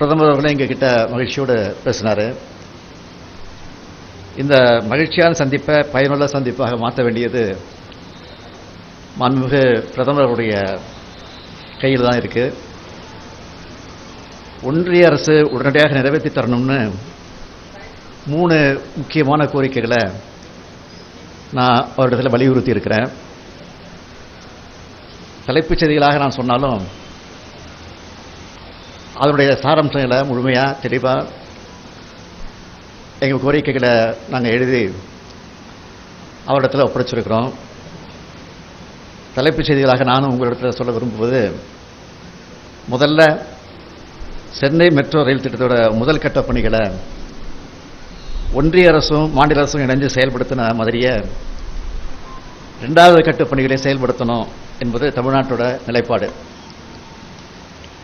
பிரதமர் அவர்களே எங்க கிட்ட மகிழ்ச்சியோடு பேசினார். இந்த மகிழ்ச்சியான சந்திப்பை பயனுள்ள சந்திப்பாக மாற்ற வேண்டியது மாண்புமிகு பிரதமருடைய கையில் தான் இருக்கு. ஒன்றிய அரசு உடனடியாக நிறைவேற்றி தரணும்னு மூணு முக்கியமான கோரிக்கைகளை நான் அவரிடத்தில் வலியுறுத்தி இருக்கிறேன். தலைப்புச் செய்திகளாக நான் சொன்னாலும் அதனுடைய சாராம்சங்களை முழுமையாக தெளிவாக எங்கள் கோரிக்கைகளை நாங்கள் எழுதி அவரிடத்தில் ஒப்படைச்சிருக்கிறோம். தலைப்புச் செய்திகளாக நானும் உங்களிடத்தில் சொல்ல விரும்புவது முதல்ல சென்னை மெட்ரோ ரயில் திட்டத்தோட முதல் கட்ட பணிகளை ஒன்றிய அரசும் மாநில அரசும் இணைஞ்சு செயல்படுத்தின மாதிரியே ரெண்டாவது கட்ட பணிகளை செயல்படுத்தணும் என்பது தமிழ்நாட்டோட நிலைப்பாடு.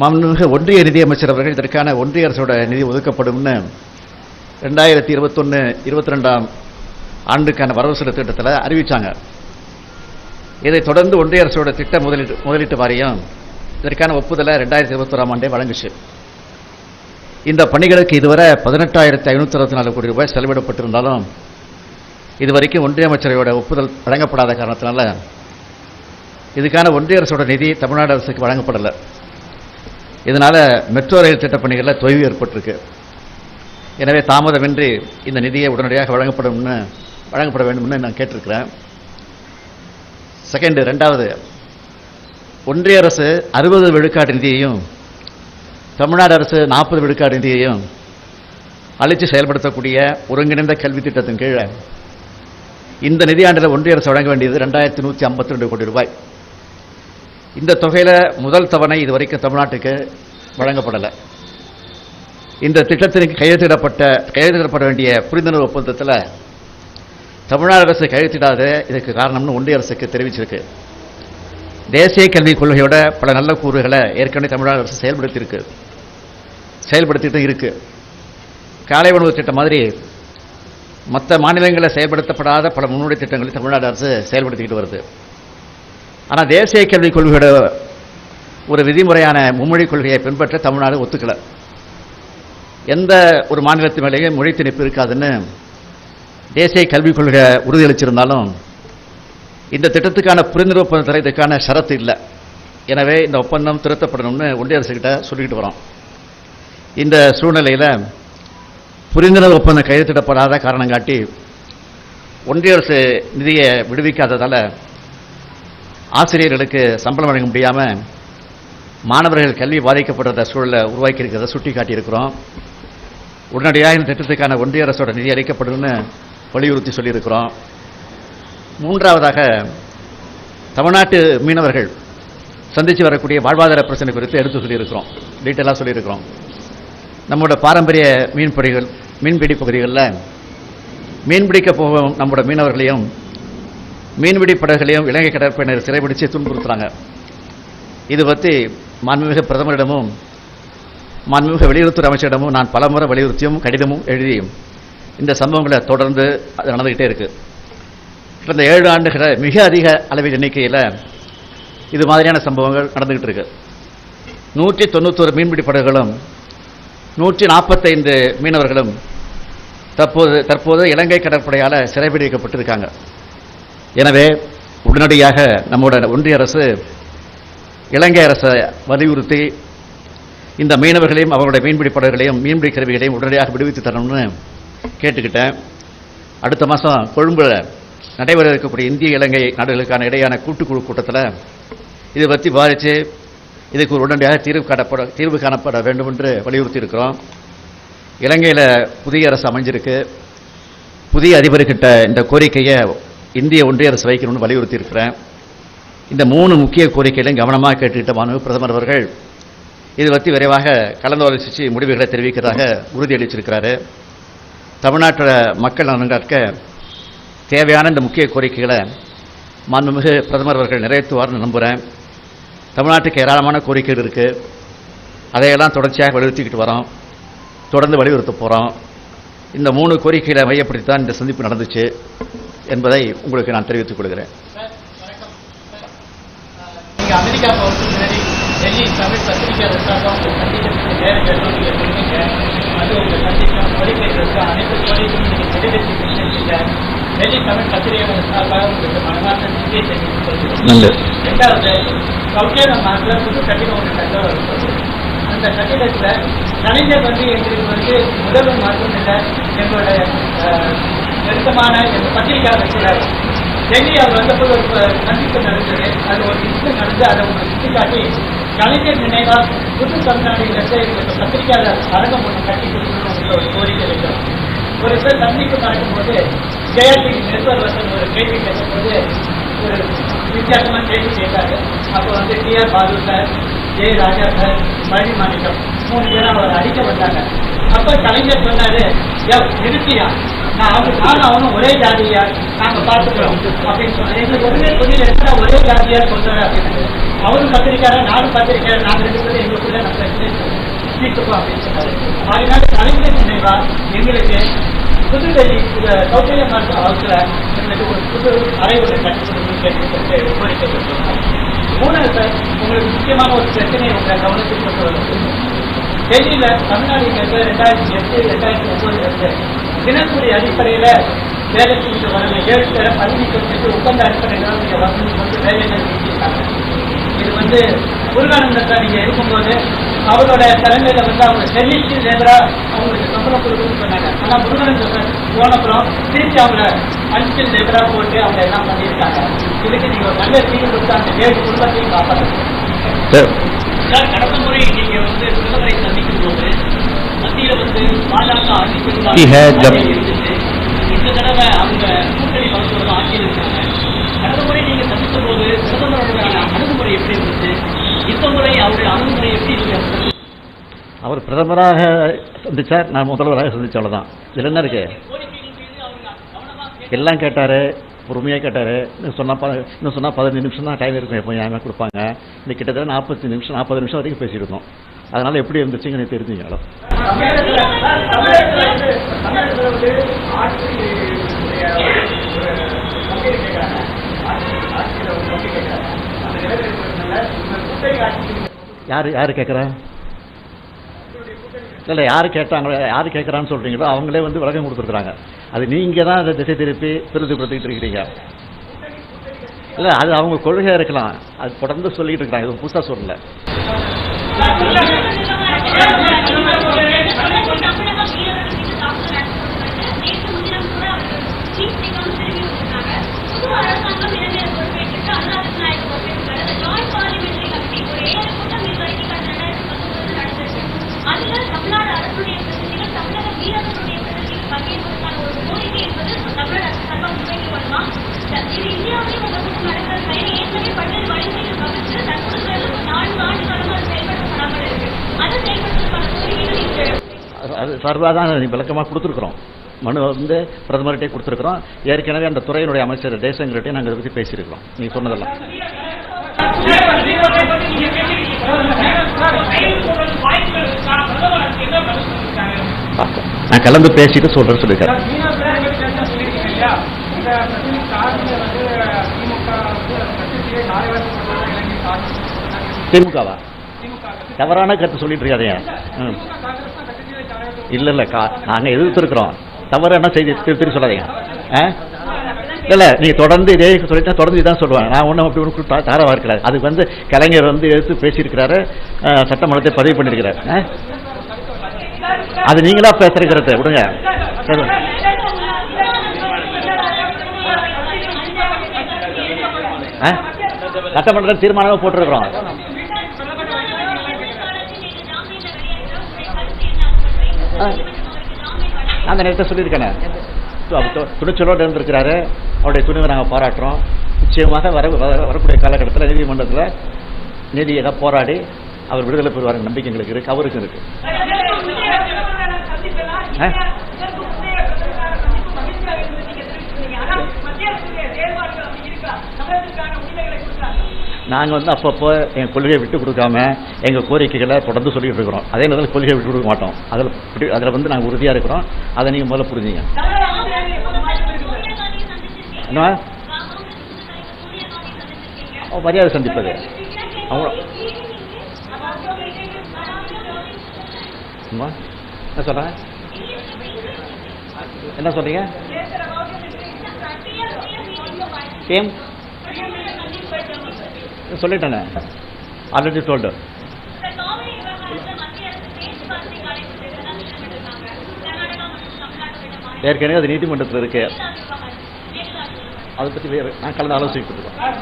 மாண்புமிகு ஒன்றிய நிதியமைச்சர் அவர்கள் இதற்கான ஒன்றிய அரசோட நிதி ஒதுக்கப்படும்னு ரெண்டாயிரத்தி இருபத்தொன்று இருபத்தி ரெண்டாம் ஆண்டுக்கான வரவு செலவு திட்டத்தில் அறிவித்தாங்க இதைத் தொடர்ந்து ஒன்றிய அரசோட திட்ட முதலீட்டு முதலீட்டு வாரியம் இதற்கான ஒப்புதலை ரெண்டாயிரத்தி இருபத்தோராம் ஆண்டே வழங்குச்சு. இந்த பணிகளுக்கு இதுவரை பதினெட்டாயிரத்தி ஐநூற்றி அறுபத்தி நாலு கோடி ரூபாய் செலவிடப்பட்டிருந்தாலும் இதுவரைக்கும் ஒன்றிய அமைச்சரையோட ஒப்புதல் வழங்கப்படாத காரணத்தினால இதுக்கான ஒன்றிய அரசோட நிதி தமிழ்நாடு அரசுக்கு வழங்கப்படலை. இதனால் மெட்ரோ ரயில் திட்டப் பணிகளில் தொய்வு ஏற்பட்டிருக்கு. எனவே தாமதமின்றி இந்த நிதியை உடனடியாக வழங்கப்படும்னு வழங்கப்பட வேண்டும்னு நான் கேட்டிருக்கிறேன். செகண்டு ரெண்டாவது ஒன்றிய அரசு அறுபது விழுக்காடு நிதியையும் தமிழ்நாடு அரசு நாற்பது விழுக்காடு நிதியையும் அழித்து செயல்படுத்தக்கூடிய ஒருங்கிணைந்த கல்வி திட்டத்தின் கீழே இந்த நிதியாண்டில் ஒன்றிய அரசு வழங்க வேண்டியது ரெண்டாயிரத்தி நூற்றி ஐம்பத்தி ரெண்டு கோடி ரூபாய். இந்த தொகையில் முதல் தவணை இதுவரைக்கும் தமிழ்நாட்டுக்கு வழங்கப்படலை. இந்த திட்டத்திற்கு கையெழுத்திடப்பட்ட கையெழுத்திடப்பட வேண்டிய புரிந்துணர்வு ஒப்பந்தத்தில் தமிழ்நாடு அரசு கையெழுத்திடாத இதற்கு காரணம்னு ஒன்றிய அரசுக்கு தெரிவிச்சிருக்கு. தேசிய கல்விக் கொள்கையோட பல நல்ல கூறுகளை ஏற்கனவே தமிழ்நாடு அரசு செயல்படுத்தியிருக்கு. செயல்படுத்திட்டு இருக்கு. காலை உணவு திட்டம் மாதிரி மற்ற மாநிலங்களில் செயல்படுத்தப்படாத பல முன்னோடி திட்டங்களை தமிழ்நாடு அரசு செயல்படுத்திக்கிட்டு வருது. ஆனால் தேசிய கல்விக் கொள்கையோட ஒரு விதிமுறையான மும்மொழி கொள்கையை பின்பற்ற தமிழ்நாடு ஒத்துக்கல. எந்த ஒரு மாநிலத்து மேலேயும் மொழி திணிப்பு இருக்காதுன்னு தேசிய கல்விக் கொள்கை உறுதியளிச்சிருந்தாலும் இந்த திட்டத்துக்கான புரிந்துணர்வு ஒப்பந்தத்தில் இதுக்கான ஷரத்து இல்லை. எனவே இந்த ஒப்பந்தம் திருத்தப்படணும்னு ஒன்றிய அரசுக்கிட்ட சொல்லிக்கிட்டு வரோம். இந்த சூழ்நிலையில் புரிந்துணர்வு ஒப்பந்தம் கையெழுத்திடப்படாத காரணம் காட்டி ஒன்றிய அரசு நிதியை விடுவிக்காததால் ஆசிரியர்களுக்கு சம்பளம் வழங்க முடியாமல் மாணவர்கள் கல்வி பாதிக்கப்படுற சூழலை உருவாக்கி இருக்கிறத சுட்டி காட்டியிருக்கிறோம் உடனடியாக இந்த திட்டத்துக்கான ஒன்றிய அரசோட நிதி அளிக்கப்படும்னு வலியுறுத்தி சொல்லியிருக்கிறோம். மூன்றாவதாக தமிழ்நாட்டு மீனவர்கள் சந்தித்து வரக்கூடிய வாழ்வாதார பிரச்சனை குறித்து எடுத்து சொல்லியிருக்கிறோம். டீட்டெயிலாக சொல்லியிருக்கிறோம். நம்மளோட பாரம்பரிய மீன்பிடிகள் மீன்பிடி பகுதிகளில் மீன்பிடிக்க போகும் நம்மளோட மீனவர்களையும் மீன்பிடி படகுகளையும் இலங்கை கடற்படையினர் சிறைபிடித்து துன்புறுத்துறாங்க. இது பற்றி மாண்புமிகு பிரதமரிடமும் மாண்புமிகு வெளியுறவுத்துறை அமைச்சரிடமும் நான் பலமுறை வலியுறுத்தியும் கடிதமும் எழுதியும் இந்த சம்பவங்களை தொடர்ந்து அது நடந்துகிட்டே இருக்குது கடந்த ஏழு ஆண்டுகளில் மிக அதிக அளவில் எண்ணிக்கையில் இது மாதிரியான சம்பவங்கள் நடந்துகிட்டு இருக்கு. நூற்றி தொண்ணூத்தோரு மீன்பிடி படகுகளும் நூற்றி நாற்பத்தைந்து மீனவர்களும் தற்போது தற்போது இலங்கை கடற்படையால் சிறைபிடிக்கப்பட்டிருக்காங்க. எனவே உடனடியாக நம்முடைய ஒன்றிய அரசு இலங்கை அரசை வலியுறுத்தி இந்த மீனவர்களையும் அவருடைய மீன்பிடி படகுகளையும் மீன்பிடி கருவிகளையும் உடனடியாக விடுவித்து தரணும்னு கேட்டுக்கிட்டேன். அடுத்த மாதம் கொழும்புல நடைபெற இருக்கக்கூடிய இந்திய இலங்கை நாடுகளுக்கான இடையான கூட்டுக்குழு கூட்டத்தில் இதை பற்றி விவாதித்து இதுக்கு உடனடியாக தீர்வு காணப்பட தீர்வு காணப்பட வேண்டும் என்று வலியுறுத்தி இருக்கிறோம் இலங்கையில் புதிய அரசு அமைஞ்சிருக்கு. புதிய அதிபர்கிட்ட இந்த கோரிக்கையை இந்திய ஒன்றிய அரசு வைக்கணும்னு வலியுறுத்தி இருக்கிறேன் இந்த மூணு முக்கிய கோரிக்கைகளையும் கவனமாக கேட்டுக்கிட்ட மாண்பு பிரதமர் அவர்கள் இது பற்றி விரைவாக கலந்தாலோசித்து முடிவுகளை தெரிவிக்கிறதாக உறுதியளிச்சிருக்கிறாரு தமிழ்நாட்டில் மக்கள் நலன்காக்க தேவையான இந்த முக்கிய கோரிக்கைகளை மாண்புமிகு பிரதமர் அவர்கள் நிறைவேற்றுவார்னு நம்புகிறேன் தமிழ்நாட்டுக்கு ஏராளமான கோரிக்கைகள் இருக்குது அதையெல்லாம் தொடர்ச்சியாக வலியுறுத்திக்கிட்டு வரோம். தொடர்ந்து வலியுறுத்த போகிறோம் இந்த மூணு கோரிக்கைகளை மையப்படுத்தி தான் இந்த சந்திப்பு நடந்துச்சு. என்பதை உங்களுக்கு நான் தெரிவித்துக் கொள்கிறேன். அமெரிக்கா போகிறதுக்கு முன்னாடி டெல்லி தமிழ் சார்பாக உங்க சந்திக்கிறதுக்கு நேரம் வேணும் நீங்க சொன்னீங்க. அது உங்க சந்திக்கும் கோரிக்கைகளுக்கு அனைத்து கோரிக்கையும் நீங்க நிறைவேற்றி முன்னெடுத்தீங்க டெல்லி தமிழ் பத்திரிகையாளர் சார்பாக உங்களுக்கு மனமார்ந்த நன்றியை தெரிவித்துக் ரெண்டாவது கவுட்டியான மாநில புது கட்டிடம் ஒன்று கட்ட வருகிறது அந்த கட்டிடத்துல கலைஞர் வந்து எங்களுக்கு வந்து முதல்வர் மட்டும் இல்லை எங்களோட நெருக்கமான எங்க பத்திரிகையாளர் கூட டெல்லி அவர் வந்தபோது ஒரு சந்திப்பு நடந்தது. அது ஒரு இன்சிடென்ட் நடந்து அதை உங்களுக்கு சுட்டிக்காட்டி கலைஞர் நினைவா புது தமிழ்நாட்டிலிருந்து எங்களுக்கு பத்திரிகையாளர் அரங்கம் ஒன்று கட்டி கொடுக்கணும் ஒரு கோரிக்கை வைக்கிறோம் ஒரு பேர் சந்திப்பு நடக்கும்போது ஜெயலலிதா நிருபர் வந்து ஒரு கேள்வி கேட்டபோது ஒரு வித்தியாசமான கேள்வி கேட்டாரு அப்போ வந்து டி ஆர் பாலு சார் ஜெய ராஜா சார் பழனி மாணிக்கம் மூணு பேரும் அவர் அடிக்கப்பட்டாங்க அப்ப கலைஞர் சொன்னாரு நிறுத்தியா? நான் அவங்க நானும் அவனும் ஒரே ஜாதியா? நாங்க பாத்துக்கிறோம். அப்படின்னு சொன்னாரு. எங்களுக்கு ஒருமே புரியல என்ன ஒரே ஜாதியா சொல்றாரு அப்படின்னு. அவரும் பத்திரிக்காரர் நானும் பத்திரிக்காரர் நாங்க ரெண்டு பேரும் எங்களுக்குள்ள நம்ம தீர்த்துப்போம் அப்படின்னு சொன்னாரு. அதனால கலைஞர் நினைவா எங்களுக்கு புதுடெல்லி சௌகரிய மாற்ற ஹவுஸ்ல எங்களுக்கு ஒரு புது அறை ஒரு கட்டி கொடுக்கணும்னு கேட்டு கோரிக்கை மூணாவது சார் உங்களுக்கு முக்கியமான ஒரு பிரச்சனையை உங்க கவனத்தில் கொண்டு வருது டெல்லியில தமிழ்நாடு ரெண்டாயிரத்தி எட்டு ரெண்டாயிரத்தி ஒன்பதுல இருந்து. தினக்கூலி அடிப்படையில வேலை செஞ்சு வரல ஏழு பேரை பதவி கொடுத்துட்டு ஒப்பந்த அடிப்படையில நீங்க வரணும்னு வந்து வேலையில நிறுத்திட்டாங்க இது வந்து முருகானந்தர் சார் இங்க இருக்கும்போது அவரோட தலைமையில வந்து அவங்க டெல்லிக்கு லேபரா அவங்களுக்கு சம்பளம் கொடுக்கணும்னு சொன்னாங்க. ஆனா முருகானந்தர் சார் போனப்புறம் திருப்பி அவங்கள அன்ஸ்கில் லேபரா போட்டு அவங்க எல்லாம் பண்ணியிருக்காங்க. இதுக்கு நீங்க ஒரு நல்ல தீர்வு கொடுத்து அந்த ஏழு குடும்பத்தையும் காப்பாற்றுங்க சரி. கடந்த முறை நீங்க வந்து போது எப்படி இருக்கு? அவர் பிரதமராக சந்திச்சார் நான் முதல்வராக சந்திச்ச அவ்வளோதான் இதில் என்ன இருக்கு? எல்லாம் கேட்டார் பொறுமையாக கேட்டார். இன்னும் சொன்னால் இன்னும் சொன்னால் பதினஞ்சு நிமிஷம் தான் டைம் இருக்கும் எப்போ நியாயமாக கொடுப்பாங்க. இன்னைக்கு கிட்டத்தட்ட நாற்பத்தி நிமிஷம் நாற்பது நிமிஷம் வரைக்கும் பேசியிருக்கோம் அதனால எப்படி இருந்துச்சுங்க எனக்கு தெரிஞ்சுங்க யார் யார் கேட்குறா இல்லை யார் கேட்டாங்களோ யார் கேட்குறான்னு சொல்கிறீங்களோ அவங்களே வந்து விளக்கம் கொடுத்துருக்குறாங்க. அது நீங்கள் தான் அதை திசை திருப்பி பெருதுபடுத்திக்கிட்டு இருக்கிறீங்க. இல்லை அது அவங்க கொள்கையாக இருக்கலாம். அது தொடர்ந்து சொல்லிட்டு இருக்கிறாங்க. இது புதுசாக சொல்லலை. தமிழ்நாடு அரசுடைய பிரதிநிதிகள் தமிழக வீரர்களுடைய பிரதிநிதிகள் பங்கேற்பதற்கான ஒரு கோரிக்கை என்பது தமிழக அரசு சார்பாக முன்வைக்கப்படுமா இது இந்தியாவிலே உலகத்தில் நடக்கிற செயல் ஏற்கனவே பல்வேறு வழிமுறைகள் வகுத்து தற்போது வெறும் நான்கு ஆண்டு காலமாக அது செயல்படுத்தப்படாமல் இருக்கு அதை செயல்படுத்துவதற்கான கோரிக்கைகள் இன்று அது- அது சார்பாக தான் விளக்கமாக கொடுத்துருக்குறோம். மனு வந்து பிரதமர்கிட்டே கொடுத்துருக்குறோம். ஏற்கனவே அந்த துறையினுடைய அமைச்சர் ஜெய்சங்கர்கிட்டே நாங்கள் இதை பற்றி பேசியிருக்கிறோம். நீங்கள் சொன்னதெல்லாம். நான் கலந்து பேசிட்டு சொல்கிறேன்னு சொல்லியிருக்கேன் திமுகவா? தவறான கருத்து சொல்லிட்டு இருக்காதீங்க ம். இல்லை இல்லை கா நாங்கள் எதிர்த்துருக்குறோம். தவறான செய்தி திருப்பி சொல்லாதீங்க. ஆ? இல்லை நீங்கள் தொடர்ந்து இதே சொல்லிட்டா தொடர்ந்து இதான் சொல்லுவாங்க. நான் ஒன்றும் அப்படி ஒன்று தாரவா இருக்கிறாரு அதுக்கு வந்து கலைஞர் வந்து எடுத்து பேசியிருக்கிறாரு சட்டமன்றத்தை பதிவு பண்ணியிருக்கிறார். அது நீங்களா பேசுறீங்கிறது விடுங்க. சரி. சட்டமன்றத்தில் தீர்மானமாக போட்டிருக்கிறோம். அந்த நேரத்தை சொல்லியிருக்கேனே. அவர் துணிச்சலோடு இருந்திருக்கிறாரு. அவருடைய துணிவை நாங்கள் பாராட்டுறோம். நிச்சயமாக வர வரக்கூடிய காலகட்டத்தில் நீதிமன்றத்தில் நீதியாக போராடி அவர் விடுதலை பெறுவார் நம்பிக்கை எங்களுக்கு இருக்கு அவருக்கும் இருக்கு. ஆ? நாங்கள் வந்து அப்பப்போ எங்கள் கொள்கையை விட்டு கொடுக்காம எங்கள் கோரிக்கைகளை தொடர்ந்து சொல்லிட்டு இருக்கிறோம். அதே நேரத்தில் கொள்கையை விட்டு கொடுக்க மாட்டோம். அதில் அதில் வந்து நாங்கள் உறுதியாக இருக்கிறோம். அதை நீங்கள் முதல்ல புரிஞ்சுங்க. அவ மரியாதை சந்திப்பது. அவங்க என்ன சொல்கிறேன் என்ன சொல்றீங்க? சேம் சொல்லிட்டேனே. ஆல்ரெடி டோல்டு ஏற்கனவே அது நீதிமன்றத்தில் இருக்கு. அதை பற்றி வேறு நான் கலந்து ஆலோசிக்கப்பட்டு